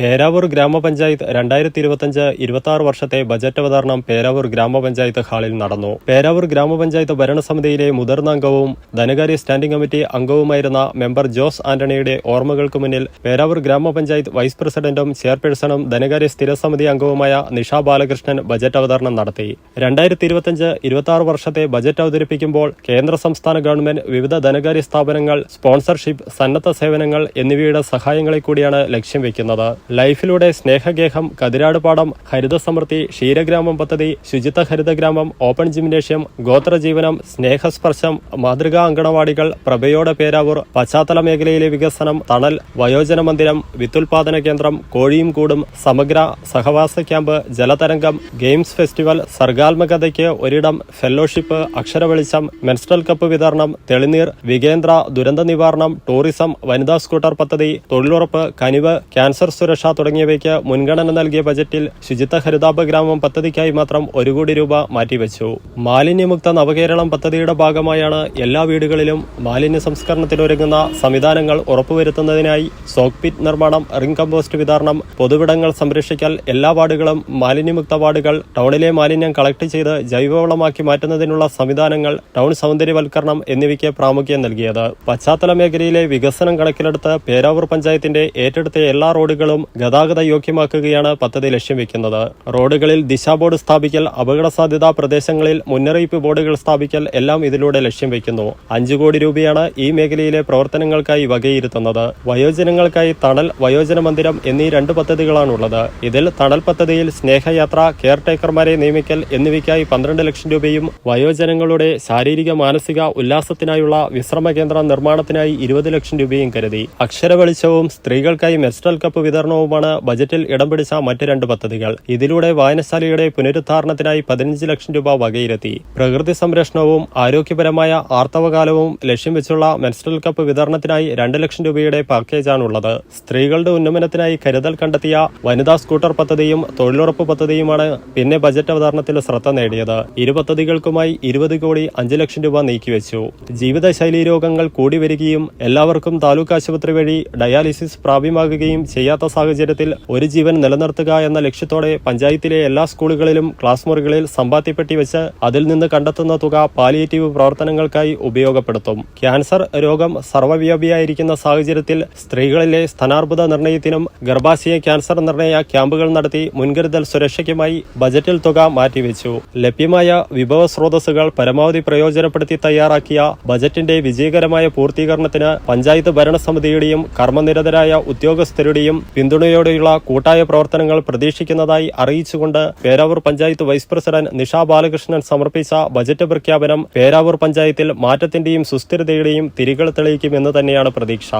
പേരാവൂർ ഗ്രാമപഞ്ചായത്ത് രണ്ടായിരത്തി ഇരുപത്തിയഞ്ച് ഇരുപത്തി ആറ് വർഷത്തെ ബജറ്റ് അവതരണം പേരാവൂർ ഗ്രാമപഞ്ചായത്ത് ഹാളിൽ നടന്നു. പേരാവൂർ ഗ്രാമപഞ്ചായത്ത് ഭരണസമിതിയിലെ മുതിർന്ന അംഗവും ധനകാര്യ സ്റ്റാൻഡിംഗ് കമ്മിറ്റി അംഗവുമായിരുന്ന മെമ്പർ ജോസ് ആന്റണിയുടെ ഓർമ്മകൾക്ക് മുന്നിൽ പേരാവൂർ ഗ്രാമപഞ്ചായത്ത് വൈസ് പ്രസിഡന്റും ചെയർപേഴ്സണും ധനകാര്യ സ്ഥിരസമിതി അംഗവുമായ നിഷ ബാലകൃഷ്ണൻ ബജറ്റ് അവതരണം നടത്തി. രണ്ടായിരത്തി ഇരുപത്തിയഞ്ച് ഇരുപത്തി ആറ് വർഷത്തെ ബജറ്റ് അവതരിപ്പിക്കുമ്പോൾ കേന്ദ്ര സംസ്ഥാന ഗവൺമെന്റ് വിവിധ ധനകാര്യ സ്ഥാപനങ്ങൾ സ്പോൺസർഷിപ്പ് സന്നദ്ധ സേവനങ്ങൾ എന്നിവയുടെ സഹായങ്ങളെ കൂടിയാണ് ലക്ഷ്യം വെക്കുന്നത്. ലൈഫിലൂടെ സ്നേഹഗേഹം കതിരാട് പാടം ഹരിത സമൃദ്ധി ക്ഷീരഗ്രാമം പദ്ധതി ശുചിത്വ ഹരിതഗ്രാമം ഓപ്പൺ ജിംനേഷ്യം ഗോത്രജീവനം സ്നേഹസ്പർശം മാതൃകാ അങ്കണവാടികൾ പ്രഭയോടെ പേരാവൂർ പശ്ചാത്തല മേഖലയിലെ വികസനം തണൽ വയോജന മന്ദിരം വിത്തുൽപാദന കേന്ദ്രം കോഴിയും കൂടും സമഗ്ര സഹവാസ ക്യാമ്പ് ജലതരംഗം ഗെയിംസ് ഫെസ്റ്റിവൽ സർഗാത്മകതയ്ക്ക് ഒരിടം ഫെല്ലോഷിപ്പ് അക്ഷരവെളിച്ചം മെൻസ്ട്രൽ കപ്പ് വിതരണം തെളിനീർ വികേന്ദ്ര ദുരന്ത നിവാരണം ടൂറിസം വനിതാ സ്കൂട്ടർ പദ്ധതി തൊഴിലുറപ്പ് കനിവ് ക്യാൻസർ സുരക്ഷ തുടങ്ങിയവയ്ക്ക് മുൻഗണന നൽകിയ ബജറ്റിൽ ശുചിത്വ ഹരിതാപ ഗ്രാമം പദ്ധതിക്കായി മാത്രം ഒരു കോടി രൂപ മാറ്റിവെച്ചു. മാലിന്യമുക്ത നവകേരളം പദ്ധതിയുടെ ഭാഗമായാണ് എല്ലാ വീടുകളിലും മാലിന്യ സംസ്കരണത്തിനൊരുങ്ങുന്ന സംവിധാനങ്ങൾ ഉറപ്പുവരുത്തുന്നതിനായി സോക്പിറ്റ് നിർമ്മാണം റിംഗ് കമ്പോസ്റ്റ് വിതരണം പൊതുവിടങ്ങൾ സംരക്ഷിക്കൽ എല്ലാ വാർഡുകളും മാലിന്യമുക്ത വാർഡുകൾ ടൗണിലെ മാലിന്യം കളക്ട് ചെയ്ത് ജൈവവളമാക്കി മാറ്റുന്നതിനുള്ള സംവിധാനങ്ങൾ ടൗൺ സൗന്ദര്യവൽക്കരണം എന്നിവയ്ക്ക് പ്രാമുഖ്യം നൽകിയത്. പശ്ചാത്തല മേഖലയിലെ വികസനം കണക്കിലെടുത്ത് പേരാവൂർ പഞ്ചായത്തിന്റെ ഏറ്റെടുത്ത എല്ലാ റോഡുകളും ഗതാഗത യോഗ്യമാക്കുകയാണ് പദ്ധതി ലക്ഷ്യം വെക്കുന്നത്. റോഡുകളിൽ ദിശാ ബോർഡ് സ്ഥാപിക്കൽ അപകട സാധ്യതാ പ്രദേശങ്ങളിൽ മുന്നറിയിപ്പ് ബോർഡുകൾ സ്ഥാപിക്കൽ എല്ലാം ഇതിലൂടെ ലക്ഷ്യം വെക്കുന്നു. അഞ്ചു കോടി രൂപയാണ് ഈ മേഖലയിലെ പ്രവർത്തനങ്ങൾക്കായി വകയിരുത്തുന്നത്. വയോജനങ്ങൾക്കായി തണൽ വയോജന മന്ദിരം എന്നീ രണ്ട് പദ്ധതികളാണുള്ളത്. ഇതിൽ തണൽ പദ്ധതിയിൽ സ്നേഹയാത്ര കെയർ ടേക്കർമാരെ നിയമിക്കൽ എന്നിവയ്ക്കായി പന്ത്രണ്ട് ലക്ഷം രൂപയും വയോജനങ്ങളുടെ ശാരീരിക മാനസിക ഉല്ലാസത്തിനായുള്ള വിശ്രമ കേന്ദ്ര നിർമ്മാണത്തിനായി ഇരുപത് ലക്ഷം രൂപയും കരുതി. അക്ഷര വെളിച്ചവും സ്ത്രീകൾക്കായി മെസ്റ്റൽ കപ്പ് വിതരണവുമാണ് ബജറ്റിൽ ഇടം പിടിച്ച മറ്റ് രണ്ട് പദ്ധതികൾ. ഇതിലൂടെ വായനശാലയുടെ പുനരുദ്ധാരണത്തിനായി പതിനഞ്ച് ലക്ഷം രൂപ വകയിരുത്തി. പ്രകൃതി സംരക്ഷണവും ആരോഗ്യപരമായ ആർത്തവകാലവും ലക്ഷ്യം വെച്ചുള്ള മെൻസ്ട്രൽ കപ്പ് വിതരണത്തിനായി രണ്ട് ലക്ഷം രൂപയുടെ പാക്കേജാണുള്ളത്. സ്ത്രീകളുടെ ഉന്നമനത്തിനായി കരുതൽ കണ്ടെത്തിയ വനിതാ സ്കൂട്ടർ പദ്ധതിയും തൊഴിലുറപ്പ് പദ്ധതിയുമാണ് പിന്നെ ബജറ്റ് അവതരണത്തിൽ ശ്രദ്ധ നേടിയത്. ഇരു പദ്ധതികൾക്കുമായി ഇരുപത് കോടി അഞ്ച് ലക്ഷം രൂപ നീക്കിവെച്ചു. ജീവിതശൈലീ രോഗങ്ങൾ കൂടി വരികയും എല്ലാവർക്കും താലൂക്ക് ആശുപത്രി വഴി ഡയാലിസിസ് പ്രാപ്യമാകുകയും ചെയ്യാത്ത സാഹചര്യത്തിൽ ഒരു ജീവൻ നിലനിർത്തുക എന്ന ലക്ഷ്യത്തോടെ പഞ്ചായത്തിലെ എല്ലാ സ്കൂളുകളിലും ക്ലാസ് മുറികളിൽ സമ്പാദ്യപ്പെട്ടി വെച്ച് അതിൽ നിന്ന് കണ്ടെത്തുന്ന തുക പാലിയേറ്റീവ് പ്രവർത്തനങ്ങൾക്കായി ഉപയോഗപ്പെടുത്തും. ക്യാൻസർ രോഗം സർവവ്യാപിയായിരിക്കുന്ന സാഹചര്യത്തിൽ സ്ത്രീകളിലെ സ്ഥാനാർബുദ നിർണയത്തിനും ഗർഭാശയ ക്യാൻസർ നിർണയ ക്യാമ്പുകൾ നടത്തി മുൻകരുതൽ സുരക്ഷയ്ക്കുമായി ബജറ്റിൽ തുക മാറ്റിവെച്ചു. ലഭ്യമായ വിഭവ സ്രോതസ്സുകൾ പരമാവധി പ്രയോജനപ്പെടുത്തി തയ്യാറാക്കിയ ബജറ്റിന്റെ വിജയകരമായ പൂർത്തീകരണത്തിന് പഞ്ചായത്ത് ഭരണസമിതിയുടെയും കർമ്മനിരതരായ ഉദ്യോഗസ്ഥരുടെയും പിന്തുണയോടെയുള്ള കൂട്ടായ പ്രവർത്തനങ്ങൾ പ്രതീക്ഷിക്കുന്നതായി അറിയിച്ചുകൊണ്ട് പേരാവൂർ പഞ്ചായത്ത് വൈസ് പ്രസിഡന്റ് നിഷ ബാലകൃഷ്ണൻ സമർപ്പിച്ച ബജറ്റ് പ്രഖ്യാപനം പേരാവൂർ പഞ്ചായത്തിൽ മാറ്റത്തിന്റെയും സുസ്ഥിരതയുടെയും തിരികൾ തെളിയിക്കുമെന്ന് തന്നെയാണ് പ്രതീക്ഷ.